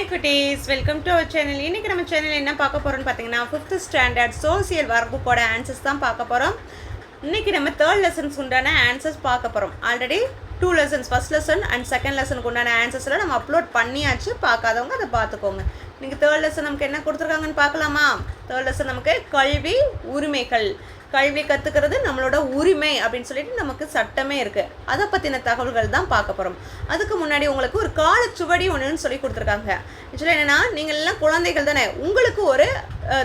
Hi குட்டீஸ். Welcome to our channel இன்றைக்கி நம்ம சேனல் என்ன பார்க்க போகிறோம்னு பார்த்தீங்கன்னா fifth standard social work answers தான் பார்க்க போகிறோம் இன்றைக்கி நம்ம தேர்ட் லெசன்ஸ் உண்டான ஆன்சர்ஸ் பார்க்க போகிறோம் already two lessons first lesson and second லெசனுக்கு உண்டான ஆன்சர்ஸ்லாம் நம்ம அப்லோட் பண்ணியாச்சு. பார்க்காதவங்க அதை பார்த்துக்கோங்க. இன்றைக்கி தேர்ட் லெசன் நமக்கு என்ன கொடுத்துருக்காங்கன்னு பார்க்கலாமா? தேர்ட் லெசன் நமக்கு கல்வி உரிமைகள். கல்வி கற்றுக்கிறது நம்மளோட உரிமை அப்படின்னு சொல்லிட்டு நமக்கு சட்டமே இருக்குது அதை பற்றின தகவல்கள் தான் பார்க்க போகிறோம் அதுக்கு முன்னாடி உங்களுக்கு ஒரு காலச்சுவடி ஒன்றுன்னு சொல்லி கொடுத்துருக்காங்க. ஆக்சுவலாக என்னென்னா நீங்கள் எல்லாம் குழந்தைகள் தானே. உங்களுக்கு ஒரு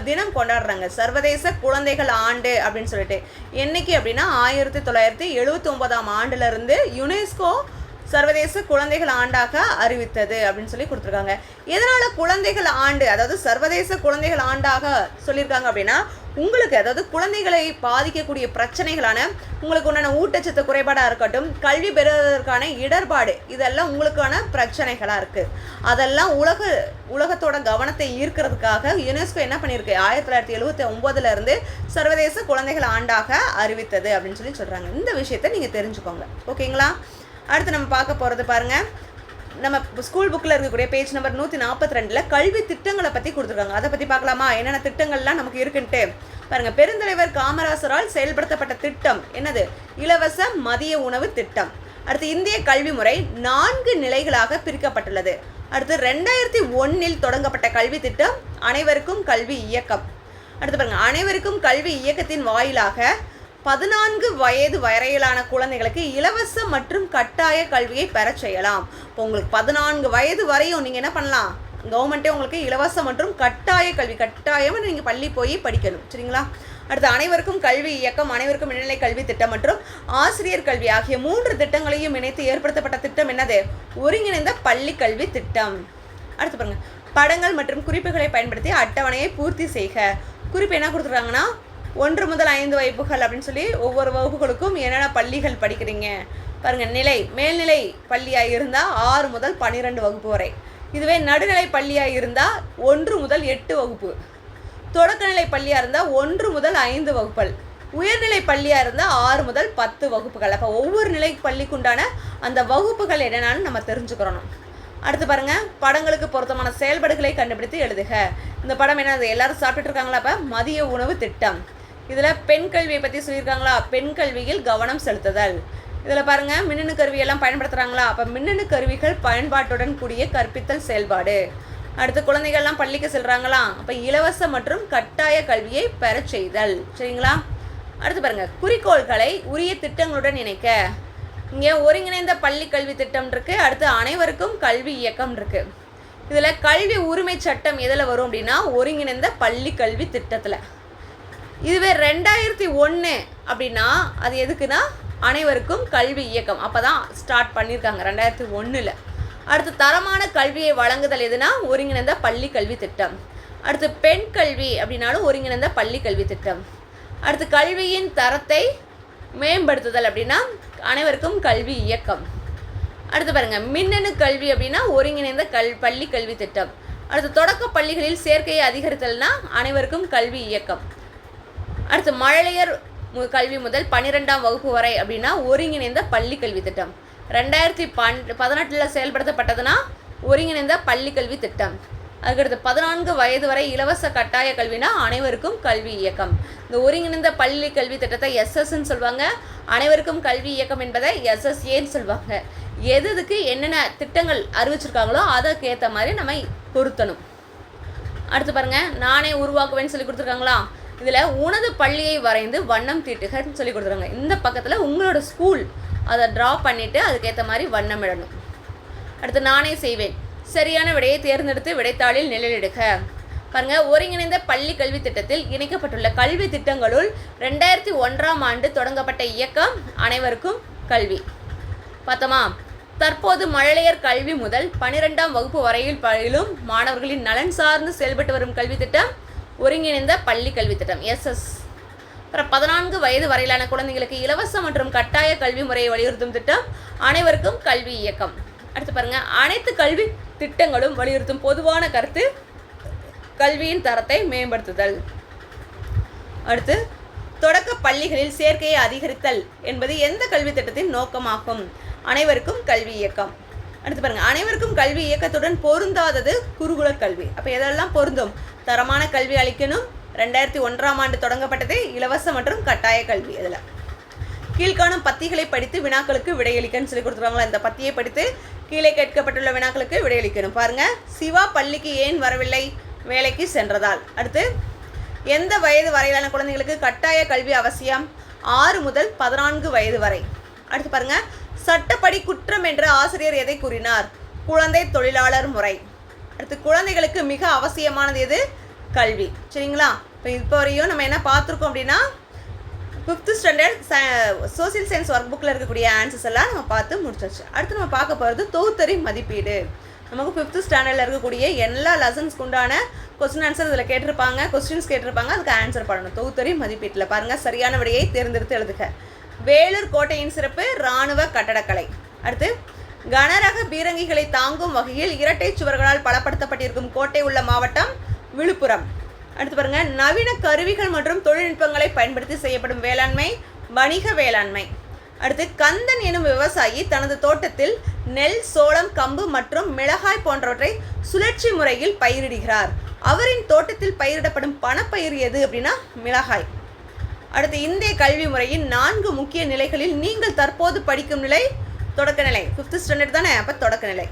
தினம் கொண்டாடுறாங்க. சர்வதேச குழந்தைகள் ஆண்டு அப்படின்னு சொல்லிட்டு. என்னைக்கு அப்படின்னா ஆயிரத்தி தொள்ளாயிரத்தி எழுபத்தி ஒன்பதாம் ஆண்டுலேருந்து யுனெஸ்கோ சர்வதேச குழந்தைகள் ஆண்டாக அறிவித்தது அப்படின்னு சொல்லி கொடுத்துருக்காங்க. எதனால் குழந்தைகள் ஆண்டு அதாவது சர்வதேச குழந்தைகள் ஆண்டாக சொல்லியிருக்காங்க அப்படின்னா உங்களுக்கு அதாவது குழந்தைகளை பாதிக்கக்கூடிய பிரச்சனைகளான உங்களுக்கு உண்டான ஊட்டச்சத்து குறைபாடாக இருக்கட்டும் கல்வி பெறுவதற்கான இடர்பாடு இதெல்லாம் உங்களுக்கான பிரச்சனைகளாக இருக்குது அதெல்லாம் உலக உலகத்தோட கவனத்தை ஈர்க்கிறதுக்காக யுனெஸ்கோ என்ன பண்ணியிருக்கு? ஆயிரத்தி தொள்ளாயிரத்தி எழுபத்தி ஒம்போதுலேருந்து சர்வதேச குழந்தைகள் ஆண்டாக அறிவித்தது அப்படின்னு சொல்லி சொல்கிறாங்க இந்த விஷயத்தை நீங்கள் தெரிஞ்சுக்கோங்க. ஓகேங்களா? அடுத்து நம்ம பார்க்க போகிறது பாருங்கள் நம்ம ஸ்கூல் புக்கில் இருக்கக்கூடிய பேஜ் நம்பர் நூற்றி நாற்பத்தி ரெண்டில் கல்வி திட்டங்களை பற்றி கொடுத்துருக்காங்க. அதை பற்றி பார்க்கலாமா? என்னென்ன திட்டங்கள்லாம் நமக்கு இருக்குன்ட்டு. பாருங்கள் பெருந்தலைவர் காமராசரால் செயல்படுத்தப்பட்ட திட்டம் என்னது? இலவச மதிய உணவு திட்டம். அடுத்து இந்திய கல்வி முறை நான்கு நிலைகளாக பிரிக்கப்பட்டுள்ளது. அடுத்து ரெண்டாயிரத்தி ஒன்றில் தொடங்கப்பட்ட கல்வி திட்டம் அனைவருக்கும் கல்வி இயக்கம். அடுத்து பாருங்கள் அனைவருக்கும் கல்வி இயக்கத்தின் வாயிலாக பதினான்கு வயது வரையிலான குழந்தைகளுக்கு இலவச மற்றும் கட்டாய கல்வியை பெறச் செய்யலாம். இப்போ உங்களுக்கு பதினான்கு வயது வரையும் நீங்கள் என்ன பண்ணலாம்? கவர்மெண்ட்டே உங்களுக்கு இலவச மற்றும் கட்டாய கல்வி கட்டாயம் நீங்கள் பள்ளி போய் படிக்கணும். சரிங்களா? அடுத்து அனைவருக்கும் கல்வி இயக்கம் அனைவருக்கும் இடைநிலை கல்வி திட்டம் மற்றும் ஆசிரியர் கல்வி ஆகிய மூன்று திட்டங்களையும் இணைத்து ஏற்படுத்தப்பட்ட திட்டம் என்னது? ஒருங்கிணைந்த பள்ளி கல்வி திட்டம். அடுத்து பாருங்கள் படங்கள் மற்றும் குறிப்புகளை பயன்படுத்தி அட்டவணையை பூர்த்தி செய்க. குறிப்பு என்ன கொடுத்துருக்காங்கன்னா? ஒன்று முதல் ஐந்து வகுப்புகள் அப்படின்னு சொல்லி ஒவ்வொரு வகுப்புகளுக்கும் என்னென்ன பள்ளிகள் படிக்கிறீங்க? பாருங்கள் நிலை மேல்நிலை பள்ளியாக இருந்தால் ஆறு முதல் பன்னிரெண்டு வகுப்பு வரை. இதுவே நடுநிலை பள்ளியாக இருந்தால் ஒன்று முதல் எட்டு வகுப்பு. தொடக்கநிலை பள்ளியாக இருந்தால் ஒன்று முதல் ஐந்து வகுப்புகள் உயர்நிலை பள்ளியாக இருந்தால் ஆறு முதல் பத்து வகுப்புகள். அப்போ ஒவ்வொரு நிலை பள்ளிக்குண்டான அந்த வகுப்புகள் என்னென்னு நம்ம தெரிஞ்சுக்கிறோம் அடுத்து பாருங்கள் படங்களுக்கு பொருத்தமான செயல்பாடுகளை கண்டுபிடித்து எழுதுக. இந்த படம் என்னது? எல்லாரும் சாப்பிட்டுட்டு இருக்காங்களா அப்போ? மதிய உணவு திட்டம். இதில் பெண் கல்வியை பற்றி சொல்லியிருக்காங்களா? பெண் கல்வியில் கவனம் செலுத்துதல். இதில் பாருங்கள் மின்னணு கருவியெல்லாம் பயன்படுத்துகிறாங்களா அப்போ மின்னணு கருவிகள் பயன்பாட்டுடன் கூடிய கற்பித்தல் செயல்பாடு. அடுத்து குழந்தைகள்லாம் பள்ளிக்கு செல்கிறாங்களா அப்போ இலவச மற்றும் கட்டாய கல்வியை பெறச் செய்தல். சரிங்களா? அடுத்து பாருங்கள் குறிக்கோள்களை உரிய திட்டங்களுடன் இணைக்க. இங்கே ஒருங்கிணைந்த பள்ளி கல்வி திட்டம் இருக்குது அடுத்து அனைவருக்கும் கல்வி இயக்கம் இருக்குது இதில் கல்வி உரிமை சட்டம் எதில் வரும் அப்படின்னா ஒருங்கிணைந்த பள்ளி கல்வி திட்டத்தில். இதுவே ரெண்டாயிரத்தி ஒன்று அப்படின்னா அது எதுக்குன்னா அனைவருக்கும் கல்வி இயக்கம். அப்போ தான் ஸ்டார்ட் பண்ணியிருக்காங்க ரெண்டாயிரத்தி ஒன்றில் அடுத்து தரமான கல்வியை வழங்குதல் எதுனா ஒருங்கிணைந்த பள்ளி கல்வி திட்டம். அடுத்து பெண் கல்வி அப்படின்னாலும் ஒருங்கிணைந்த பள்ளி கல்வி திட்டம். அடுத்து கல்வியின் தரத்தை மேம்படுத்துதல் அப்படின்னா அனைவருக்கும் கல்வி இயக்கம். அடுத்து பாருங்கள் மின்னணு கல்வி அப்படின்னா ஒருங்கிணைந்த கல் பள்ளி கல்வி திட்டம். அடுத்து தொடக்க பள்ளிகளில் சேர்க்கையை அதிகரித்தல்னா அனைவருக்கும் கல்வி இயக்கம். அடுத்து மழலையர் மு- கல்வி முதல் பன்னிரெண்டாம் வகுப்பு வரை அப்படின்னா ஒருங்கிணைந்த பள்ளி கல்வி திட்டம். ரெண்டாயிரத்தி பன் பதினெட்டில் செயல்படுத்தப்பட்டதுன்னா ஒருங்கிணைந்த பள்ளி கல்வி திட்டம். அதுக்கடுத்து பதினான்கு வயது வரை இலவச கட்டாய கல்வினா அனைவருக்கும் கல்வி இயக்கம். இந்த ஒருங்கிணைந்த பள்ளி கல்வி திட்டத்தை எஸ்எஸ்ன்னு சொல்லுவாங்க அனைவருக்கும் கல்வி இயக்கம் என்பதை எஸ்எஸ்ஏன்னு சொல்லுவாங்க எது எதுக்கு என்னென்ன திட்டங்கள் அறிவிச்சிருக்காங்களோ அதற்கு ஏற்ற மாதிரி நம்ம பொருத்தணும். அடுத்து பாருங்கள் நானே உருவாக்குவேன்னு சொல்லி கொடுத்துருக்காங்களா? இதில் உனது பள்ளியை வரைந்து வண்ணம் தீட்டுகன்னு சொல்லி கொடுத்துருவாங்க இந்த பக்கத்தில் உங்களோட ஸ்கூல் அதை ட்ரா பண்ணிவிட்டு அதுக்கேற்ற மாதிரி வண்ணம் இடணும். அடுத்து நானே செய்வேன். சரியான விடையை தேர்ந்தெடுத்து விடைத்தாளில் நிழலிடுக. பாருங்க ஒருங்கிணைந்த பள்ளி கல்வி திட்டத்தில் இணைக்கப்பட்டுள்ள கல்வி திட்டங்களுள் ரெண்டாயிரத்தி ஒன்றாம் ஆண்டு தொடங்கப்பட்ட இயக்கம் அனைவருக்கும் கல்வி. பார்த்தோமா? தற்போது மழலையர் கல்வி முதல் பனிரெண்டாம் வகுப்பு வரையில் பயிலும் மாணவர்களின் நலன் சார்ந்து செயல்பட்டு வரும் கல்வி திட்டம் ஒருங்கிணைந்த பள்ளி கல்வி திட்டம் எஸ்எஸ் அப்புறம் பதினான்கு வயது வரையிலான குழந்தைகளுக்கு இலவச மற்றும் கட்டாய கல்வி முறையை வலியுறுத்தும் திட்டம் அனைவருக்கும் கல்வி இயக்கம். அடுத்து பாருங்க அனைத்து கல்வி திட்டங்களும் வலியுறுத்தும் பொதுவான கருத்து கல்வியின் தரத்தை மேம்படுத்துதல். அடுத்து தொடக்க பள்ளிகளில் சேர்க்கையை அதிகரித்தல் என்பது எந்த கல்வி திட்டத்தின் நோக்கமாகும்? அனைவருக்கும் கல்வி இயக்கம். அடுத்து பாருங்க அனைவருக்கும் கல்வி இயக்கத்துடன் பொருந்தாதது குருகுல கல்வி. அப்போ எதெல்லாம் பொருந்தும்? தரமான கல்வி அளிக்கணும். ரெண்டாயிரத்தி ஒன்றாம் ஆண்டு தொடங்கப்பட்டது இலவச மற்றும் கட்டாய கல்வி இதில். கீழ்காணும் பத்திகளை படித்து வினாக்களுக்கு விடையளிக்கன்னு சொல்லி கொடுத்துருவாங்களா? இந்த பத்தியை படித்து கீழே கேட்கப்பட்டுள்ள வினாக்களுக்கு விடையளிக்கணும். பாருங்க. சிவா பள்ளிக்கு ஏன் வரவில்லை? வேலைக்கு சென்றதால். அடுத்து எந்த வயது வரையிலான குழந்தைகளுக்கு கட்டாய கல்வி அவசியம்? ஆறு முதல் பதினான்கு வயது வரை. அடுத்து பாருங்க. சட்டப்படி குற்றம் என்ற ஆசிரியர் எதை கூறினார்? குழந்தை தொழிலாளர் முறை. அடுத்து குழந்தைகளுக்கு மிக அவசியமானது எது? கல்வி. சரிங்களா? இப்போ இப்போ வரையும் நம்ம என்ன பார்த்துருக்கோம் அப்படின்னா ஃபிஃப்த்து ஸ்டாண்டர்ட் ச சோசியல் சயின்ஸ் ஒர்க் புக்கில் இருக்கக்கூடிய ஆன்சர்ஸ் எல்லாம் நம்ம பார்த்து முடிச்சாச்சு. அடுத்து நம்ம பார்க்க போகிறது தொகுத்தறி மதிப்பீடு. நமக்கு ஃபிஃப்த்து ஸ்டாண்டர்டில் இருக்கக்கூடிய எல்லா லெசன்ஸ்க்கு உண்டான கொஸ்டின் ஆன்சர் இதில் கேட்டிருப்பாங்க. கொஸ்டின்ஸ் கேட்டிருப்பாங்க. அதுக்கு ஆன்சர் பண்ணணும். தொகுத்தறி மதிப்பீட்டில். பாருங்கள் சரியான விடையை தேர்ந்தெடுத்து எழுதுக. வேலூர் கோட்டையின் சிறப்பு இராணுவ கட்டடக்கலை. அடுத்து கனரக பீரங்கிகளை தாங்கும் வகையில் இரட்டை சுவர்களால் பலப்படுத்தப்பட்டிருக்கும் கோட்டை உள்ள மாவட்டம் விழுப்புரம். அடுத்து பாருங்க நவீன கருவிகள் மற்றும் தொழில்நுட்பங்களை பயன்படுத்தி செய்யப்படும் வேளாண்மை வணிக வேளாண்மை. அடுத்து கந்தன் எனும் விவசாயி தனது தோட்டத்தில் நெல் சோளம் கம்பு மற்றும் மிளகாய் போன்றவற்றை சுழற்சி முறையில் பயிரிடுகிறார். அவரின் தோட்டத்தில் பயிரிடப்படும் பணப்பயிர் எது அப்படின்னா மிளகாய். அடுத்து இந்திய கல்வி முறையின் நான்கு முக்கிய நிலைகளில் நீங்கள் தற்போது படிக்கும் நிலை தொடக்க நிலை. ஃபிஃப்த் ஸ்டாண்டர்ட் தானே? அப்போ தொடக்க நிலை.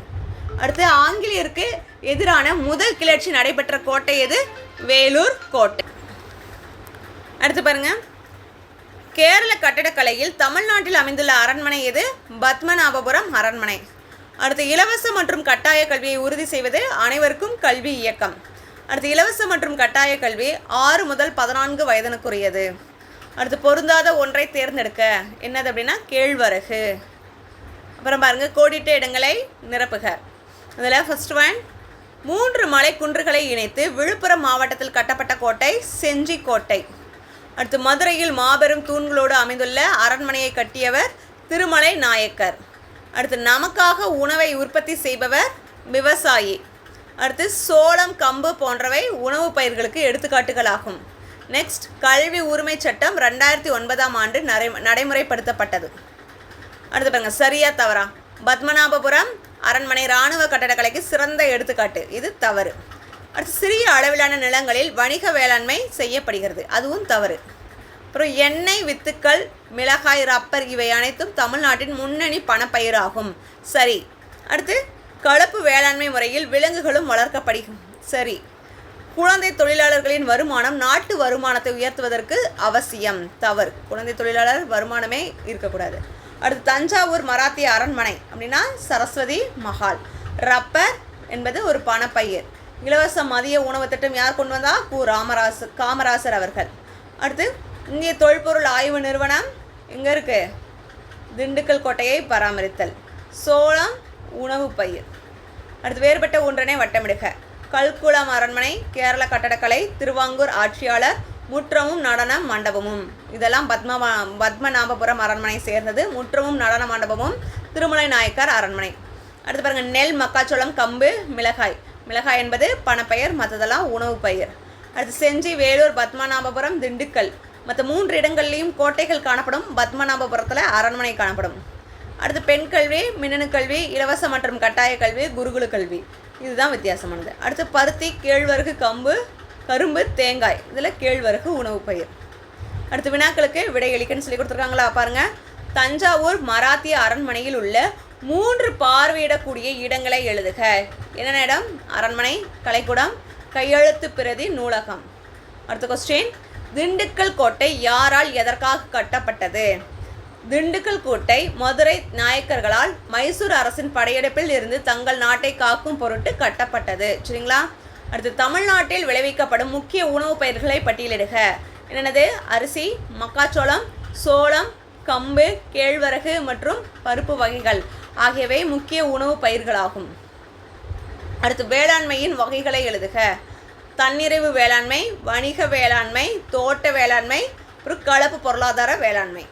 அடுத்து ஆங்கிலேயருக்கு எதிரான முதல் கிளர்ச்சி நடைபெற்ற கோட்டை எது? வேலூர் கோட்டை. அடுத்து பாருங்க. கேரள கட்டடக்கலையில் தமிழ்நாட்டில் அமைந்துள்ள அரண்மனை எது? பத்மநாபபுரம் அரண்மனை. அடுத்து இலவச மற்றும் கட்டாய கல்வியை உறுதி செய்வது அனைவருக்கும் கல்வி இயக்கம். அடுத்து இலவச மற்றும் கட்டாய கல்வி ஆறு முதல் பதினான்கு வயதினுக்குரியது. அடுத்து பொருந்தாத ஒன்றை தேர்ந்தெடுக்க. என்னது அப்படின்னா? கேழ்வரகு. அப்புறம் பாருங்கள் கோடிட்ட இடங்களை நிரப்புக அதில் ஃபர்ஸ்ட் ஒன் மூன்று மலை குன்றுகளை இணைத்து விழுப்புரம் மாவட்டத்தில் கட்டப்பட்ட கோட்டை செஞ்சி கோட்டை. அடுத்து மதுரையில் மாபெரும் தூண்களோடு அமைந்துள்ள அரண்மனையை கட்டியவர் திருமலை நாயக்கர். அடுத்து நமக்காக உணவை உற்பத்தி செய்பவர் விவசாயி. அடுத்து சோளம் கம்பு போன்றவை உணவு பயிர்களுக்கு எடுத்துக்காட்டுகளாகும். நெக்ஸ்ட் கல்வி உரிமை சட்டம் ரெண்டாயிரத்தி ஒன்பதாம் ஆண்டு நடை நடைமுறைப்படுத்தப்பட்டது. அடுத்து பாருங்க சரியா தவறா. பத்மநாபபுரம் அரண்மனை இராணுவ கட்டடக்கலைக்கு சிறந்த எடுத்துக்காட்டு. இது தவறு. அடுத்து சிறிய அளவிலான நிலங்களில் வணிக வேளாண்மை செய்யப்படுகிறது. அதுவும் தவறு. அப்புறம் எண்ணெய் வித்துக்கள் மிளகாய் ரப்பர் இவை அனைத்தும் தமிழ்நாட்டின் முன்னணி பணப்பயிராகும். சரி. அடுத்து கலப்பு வேளாண்மை முறையில் விலங்குகளும் வளர்க்கப்படுகும் சரி. குழந்தை தொழிலாளர்களின் வருமானம் நாட்டு வருமானத்தை உயர்த்துவதற்கு அவசியம். தவறு. குழந்தை தொழிலாளர் வருமானமே இருக்கக்கூடாது. அடுத்து தஞ்சாவூர் மராத்திய அரண்மனை அப்படின்னா சரஸ்வதி மஹால். ரப்பர் என்பது ஒரு பணப்பயிர். இலவச மதிய உணவு திட்டம் யார் கொண்டு வந்தா? கு. ராமராசு காமராசர் அவர்கள். அடுத்து இந்திய தொல்பொருள் ஆய்வு நிறுவனம் எங்கே இருக்கு? திண்டுக்கல் கோட்டையை பராமரித்தல். சோளம் உணவு பயிர். அடுத்து வேறுபட்ட ஒன்றனை வட்டமிடுக. கல்குளம் அரண்மனை கேரள கட்டடக்கலை திருவாங்கூர் ஆட்சியாளர் முற்றமும் நடன மண்டபமும். இதெல்லாம் பத்ம பத்மநாபபுரம் அரண்மனை சேர்ந்தது. முற்றமும் நடன மண்டபமும் திருமலை நாயக்கர் அரண்மனை. அடுத்து பாருங்கள் நெல் மக்காச்சோளம் கம்பு மிளகாய். மிளகாய் என்பது பணப்பயிர் மற்றதெல்லாம் உணவு பயிர். அடுத்து செஞ்சி வேலூர் பத்மநாபபுரம் திண்டுக்கல். மற்ற மூன்று இடங்கள்லையும் கோட்டைகள் காணப்படும். பத்மநாபபுரத்தில் அரண்மனை காணப்படும். அடுத்து பெண் கல்வி மின்னணு கல்வி இலவச மற்றும் கட்டாய கல்வி குருகுல கல்வி. இதுதான் வித்தியாசமானது. அடுத்து பருத்தி கேழ்வரகு கம்பு கரும்பு தேங்காய். இதில் கேழ்வரகு உணவு பயிர். அடுத்து வினாக்களுக்கு விடையளிக்கன்னு சொல்லி கொடுத்துருக்காங்களா பாருங்கள் தஞ்சாவூர் மராத்திய அரண்மனையில் உள்ள மூன்று பார்வையிடக்கூடிய இடங்களை எழுதுக. என்னென்ன இடம்? அரண்மனை கலைக்கூடம் கையெழுத்து பிரதி நூலகம். அடுத்த கொஸ்டின் திண்டுக்கல் கோட்டை யாரால் எதற்காக கட்டப்பட்டது? திண்டுக்கல் கோட்டை மதுரை நாயக்கர்களால் மைசூர் அரசின் படையெடுப்பில் இருந்து தங்கள் நாட்டை காக்கும் பொருட்டு கட்டப்பட்டது. சரிங்களா? அடுத்து தமிழ்நாட்டில் விளைவிக்கப்படும் முக்கிய உணவுப் பயிர்களை பட்டியலிடுக. என்னென்னது? அரிசி மக்காச்சோளம் சோளம் கம்பு கேழ்வரகு மற்றும் பருப்பு வகைகள் ஆகியவை முக்கிய உணவுப் பயிர்களாகும். அடுத்து வேளாண்மையின் வகைகளை எழுதுக. தன்னிறைவு வேளாண்மை வணிக வேளாண்மை தோட்ட வேளாண்மை அப்புறம் கலப்பு பொருளாதார வேளாண்மை.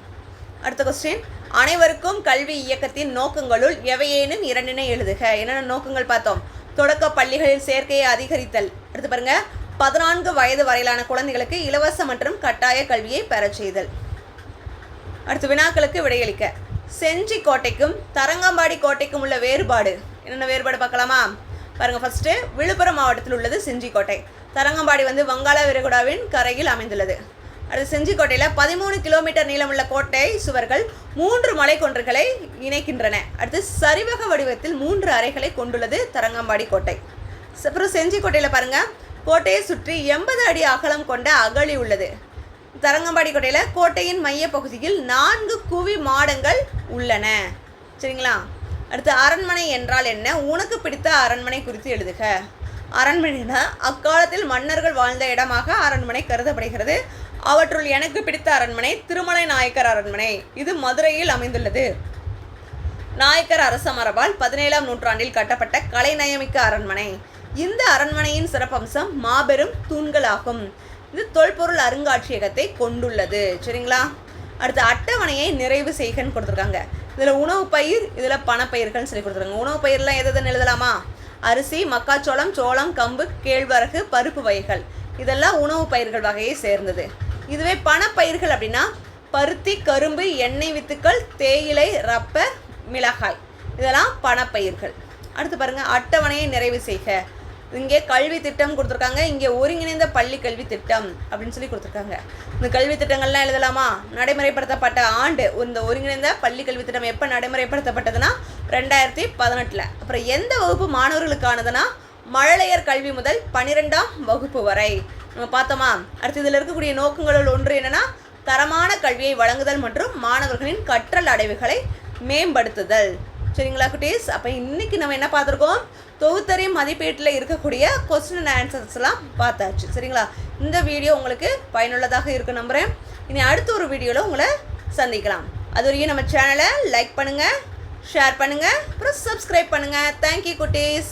அடுத்த கொஸ்டின் அனைவருக்கும் கல்வி இயக்கத்தின் நோக்கங்களுள் எவையேனும் இரண்டினை எழுதுக. என்னென்ன நோக்கங்கள் பார்த்தோம்? தொடக்க பள்ளிகளில் சேர்க்கையை அதிகரித்தல். அடுத்து பாருங்க. பதினான்கு வயது வரையிலான குழந்தைகளுக்கு இலவச மற்றும் கட்டாய கல்வியை பெறச் செய்தல். அடுத்து வினாக்களுக்கு விடையளிக்க. செஞ்சி கோட்டைக்கும் தரங்கம்பாடி கோட்டைக்கும் உள்ள வேறுபாடு. என்னென்ன வேறுபாடு பார்க்கலாமா? பாருங்கள் ஃபஸ்ட்டு விழுப்புரம் மாவட்டத்தில் உள்ளது செஞ்சிக்கோட்டை தரங்கம்பாடி வந்து வங்காள விரிகுடாவின் கரையில் அமைந்துள்ளது. அடுத்து செஞ்சிக்கோட்டையில் பதிமூணு கிலோமீட்டர் நீளமுள்ள கோட்டை சுவர்கள் மூன்று மலைக்கொன்றுகளை இணைக்கின்றன. அடுத்து சரிவக வடிவத்தில் மூன்று அறைகளை கொண்டுள்ளது தரங்கம்பாடி கோட்டை. அப்புறம் செஞ்சிக்கோட்டையில் பாருங்கள் கோட்டையை சுற்றி எண்பது அடி அகலம் கொண்ட அகழி உள்ளது. தரங்கம்பாடி கோட்டையில் கோட்டையின் மைய பகுதியில் நான்கு குவி மாடங்கள் உள்ளன. சரிங்களா? அடுத்து அரண்மனை என்றால் என்ன? உனக்கு பிடித்த அரண்மனை குறித்து எழுதுக. அரண்மனைனா அக்காலத்தில் மன்னர்கள் வாழ்ந்த இடமாக அரண்மனை கருதப்படுகிறது. அவற்றுள் எனக்கு பிடித்த அரண்மனை திருமலை நாயக்கர் அரண்மனை. இது மதுரையில் அமைந்துள்ளது. நாயக்கர் அரச மரபால் பதினேழாம் நூற்றாண்டில் கட்டப்பட்ட கலைநயமிக்க அரண்மனை. இந்த அரண்மனையின் சிறப்பம்சம் மாபெரும் தூண்களாகும். இது தொல்பொருள் அருங்காட்சியகத்தை கொண்டுள்ளது. சரிங்களா? அடுத்து அட்டவணையை நிறைவு செய்கன்னு கொடுத்துருக்காங்க. இதில் உணவு பயிர் இதில் பணப்பயிர்கள்னு சொல்லி கொடுத்துருக்காங்க. உணவு பயிர்லாம் எதுன்னு எழுதலாமா? அரிசி மக்காச்சோளம் சோளம் கம்பு கேழ்வரகு பருப்பு வகைகள். இதெல்லாம் உணவு பயிர்கள் வகையை சேர்ந்தது. இதுவே பணப்பயிர்கள் அப்படின்னா பருத்தி கரும்பு எண்ணெய் வித்துக்கள் தேயிலை ரப்ப மிளகாய். இதெல்லாம் பணப்பயிர்கள். அடுத்து பாருங்கள் அட்டவணையை நிறைவு செய்க. இங்கே கல்வி திட்டம் கொடுத்துருக்காங்க. இங்கே ஒருங்கிணைந்த பள்ளி கல்வி திட்டம் அப்படின்னு சொல்லி கொடுத்துருக்காங்க. இந்த கல்வி திட்டங்கள்லாம் எழுதலாமா? நடைமுறைப்படுத்தப்பட்ட ஆண்டு இந்த ஒருங்கிணைந்த பள்ளி கல்வி திட்டம் எப்போ நடைமுறைப்படுத்தப்பட்டதுன்னா ரெண்டாயிரத்தி பதினெட்டில். அப்புறம் எந்த வகுப்பு மாணவர்களுக்கானதுன்னா மழலையர் கல்வி முதல் பன்னிரெண்டாம் வகுப்பு வரை. நம்ம பார்த்தோமா? அடுத்து இதில் இருக்கக்கூடிய நோக்கங்களில் ஒன்று என்னென்னா தரமான கல்வியை வழங்குதல் மற்றும் மாணவர்களின் கற்றல் அடைவுகளை மேம்படுத்துதல். சரிங்களா குட்டீஸ்? அப்போ இன்னைக்கு நம்ம என்ன பார்த்துருக்கோம்? தொகுத்தறி மதிப்பீட்டில் இருக்கக்கூடிய கொஸ்டின் அண்ட் ஆன்சர்ஸ்லாம் பார்த்தாச்சு. சரிங்களா? இந்த வீடியோ உங்களுக்கு பயனுள்ளதாக இருக்கு நம்புகிறேன் இனி அடுத்த ஒரு வீடியோவில் உங்களை சந்திக்கலாம். அது வரைக்கும் நம்ம சேனலை லைக் பண்ணுங்கள் ஷேர் பண்ணுங்கள் அப்புறம் சப்ஸ்கிரைப் பண்ணுங்கள் தேங்க்யூ குட்டீஸ்.